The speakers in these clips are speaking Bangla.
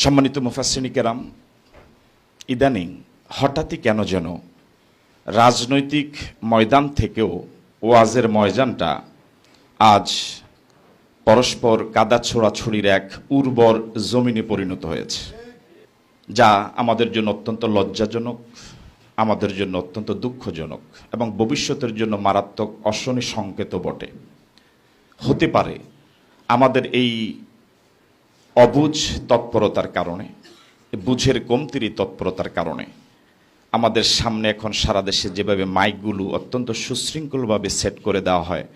সম্মানিত মুফাসিনী কেরাম ইদানিং হঠাৎই কেন যেন রাজনৈতিক ময়দান থেকেও ওয়াজের ময়দানটা আজ পরস্পর কাদা ছোড়াছড়ির এক উর্বর জমিনে পরিণত হয়েছে, যা আমাদের জন্য অত্যন্ত লজ্জাজনক, আমাদের জন্য অত্যন্ত দুঃখজনক এবং ভবিষ্যতের জন্য মারাত্মক অশনি সংকেত বটে। হতে পারে আমাদের এই অবুঝ তৎপরতার কারণে, বুঝের কমতির তৎপরতার কারণে। আমাদের সামনে এখন সারা দেশে যেভাবে মাইকগুলো অত্যন্ত সুশৃঙ্খলভাবে সেট করে দেওয়া হয়,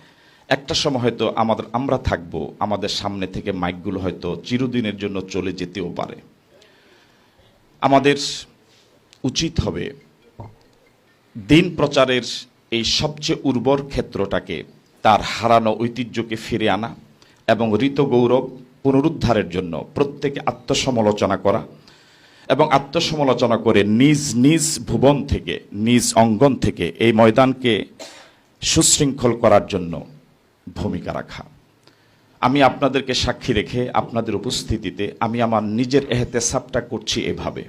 একটা সময় হয়তো আমাদের, আমরা থাকব, আমাদের সামনে থেকে মাইকগুলো হয়তো চিরদিনের জন্য চলে যেতেও পারে। আমাদের উচিত হবে দিন প্রচারের এই সবচেয়ে উর্বর ক্ষেত্রটাকে, তার হারানো ঐতিহ্যকে ফিরে আনা এবং ঋত গৌরব পুনরুদ্ধারের জন্য প্রত্যেকে আত্মসমালোচনা করা এবং আত্মসমালোচনা করে নিজ নিজ ভুবন থেকে, নিজ অঙ্গন থেকে এই ময়দানকে সুশৃঙ্খল করার জন্য ভূমিকা রাখা। আমি আপনাদেরকে সাক্ষী রেখে, আপনাদের উপস্থিতিতে আমি আমার নিজের এহতেসাবটা করছি এভাবে।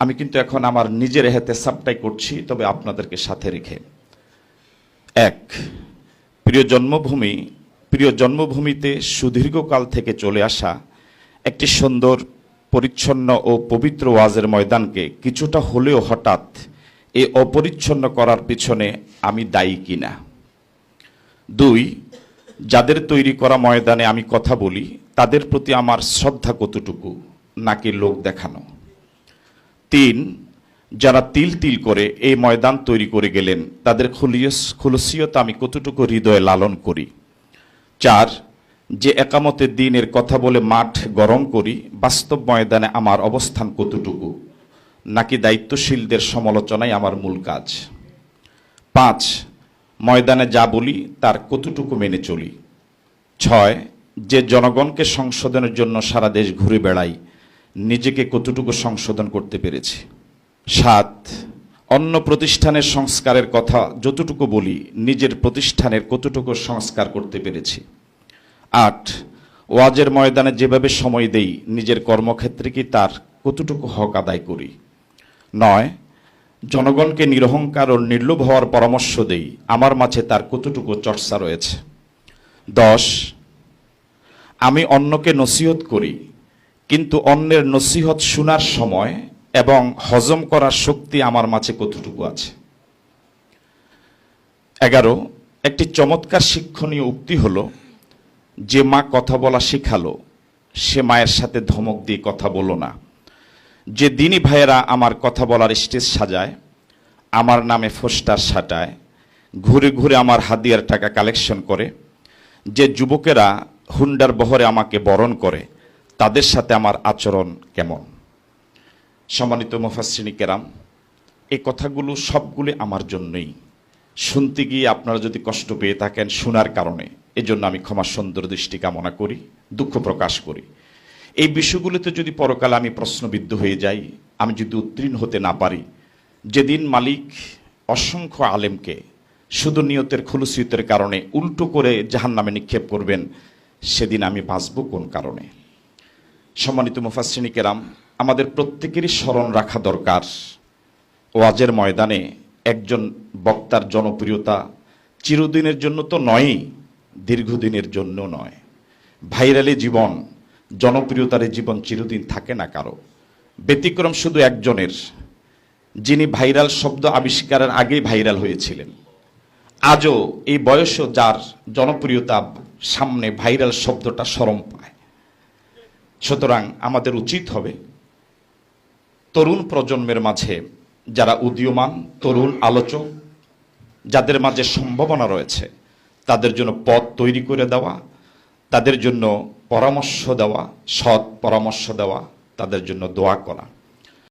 আমি কিন্তু এখন আমার নিজের এহতেসাবটাই করছি, তবে আপনাদেরকে সাথে রেখে। এক, প্রিয় জন্মভূমি প্রিয় জন্মভূমিতে সুদীর্ঘকাল থেকে চলে আসা একটি সুন্দর, পরিচ্ছন্ন ও পবিত্র ওয়াজের ময়দানকে কিছুটা হলেও হঠাৎ এ অপরিচ্ছন্ন করার পিছনে আমি দায়ী কিনা? দুই, যাদের তৈরি করা ময়দানে আমি কথা বলি, তাদের প্রতি আমার শ্রদ্ধা কতটুকু নাকি লোক দেখানো? তিন, যারা তিল তিল করে এই ময়দান তৈরি করে গেলেন, তাদের খুলিয়স, খুলসিয়ত আমি কতটুকু হৃদয়ে লালন করি? চার, যে একামতের দিনের কথা বলে মাঠ গরম করি, বাস্তব ময়দানে আমার অবস্থান কতটুকু? নাকি দায়িত্বশীলদের সমালোচনাই আমার মূল কাজ? পাঁচ, ময়দানে যা বলি, তার কতটুকু মেনে চলি? ছয়, যে জনগণকে সংশোধনের জন্য সারা দেশ ঘুরে বেড়াই, নিজেকে কতটুকু সংশোধন করতে পেরেছি? সাত অন্য প্রতিষ্ঠানের সংস্কারের কথা যতটুকু বলি, নিজের প্রতিষ্ঠানের কতটুকু সংস্কার করতে পেরেছি। আট, ওয়াজের ময়দানে যেভাবে সময় দেই, নিজের কর্মক্ষেত্রে কি তার কতটুকু হক আদায় করি? নয়, জনগণকে নিরহংকার ও নির্লোভ হওয়ার পরামর্শ দেই, আমার মাঝে তার কতটুকু চর্চা রয়েছে। দশ, আমি অন্যকে নসিহত করি, কিন্তু অন্যের নসিহত শোনার সময় এবং হজম করার শক্তি আমার মাঝে কতটুকু আছে? এগারো, একটি চমৎকার শিক্ষণীয় উক্তি হলো, যে মা কথা বলা শিখালো, সে মায়ের সাথে ধমক দিয়ে কথা বলো না। যে দিনী ভাইয়েরা আমার কথা বলার স্টেজ সাজায়, আমার নামে ফোস্টার সাটায়, ঘুরে ঘুরে আমার হাদিয়ার টাকা কালেকশন করে, যে যুবকেরা হুন্ডার বহরে আমাকে বরণ করে, তাদের সাথে আমার আচরণ কেমন? সম্মানিত মুফাসিনী কেরাম এই কথাগুলো সবগুলি আমার জন্যই। শুনতে গিয়ে আপনারা যদি কষ্ট পেয়ে থাকেন শোনার কারণে, এজন্য আমি ক্ষমা সুন্দর দৃষ্টি কামনা করি, দুঃখ প্রকাশ করি। এই বিষয়গুলোতে যদি পরকালে আমি প্রশ্নবিদ্ধ হয়ে যাই, আমি যদি উত্তীর্ণ হতে না পারি, যেদিন মালিক অসংখ্য আলেমকে শুধু নিয়তের খুলুসিয়তের কারণে উল্টো করে জাহান নামে নিক্ষেপ করবেন, সেদিন আমি বাঁচব কোন কারণে? সম্মানিত মুফাসিনী কেরাম আমাদের প্রত্যেকেরই স্মরণ রাখা দরকার। ওয়াজের ময়দানে একজন বক্তার জনপ্রিয়তা চিরদিনের জন্য তো নয়ই, দীর্ঘদিনের জন্য নয়। ভাইরালি জীবন, জনপ্রিয়তার জীবন চিরদিন থাকে না কারও। ব্যতিক্রম শুধু একজনের, যিনি ভাইরাল শব্দ আবিষ্কারের আগেই ভাইরাল হয়েছিলেন। আজও এই বয়সও যার জনপ্রিয়তা সামনে ভাইরাল শব্দটা সরম পায়। সুতরাং আমাদের উচিত হবে তরুণ প্রজন্মের মাঝে যারা উদীয়মান, তরুণ আলোচক, যাদের মাঝে সম্ভাবনা রয়েছে, তাদের জন্য পথ তৈরি করে দেওয়া, তাদের জন্য পরামর্শ দেওয়া, সৎ পরামর্শ দেওয়া, তাদের জন্য দোয়া করা।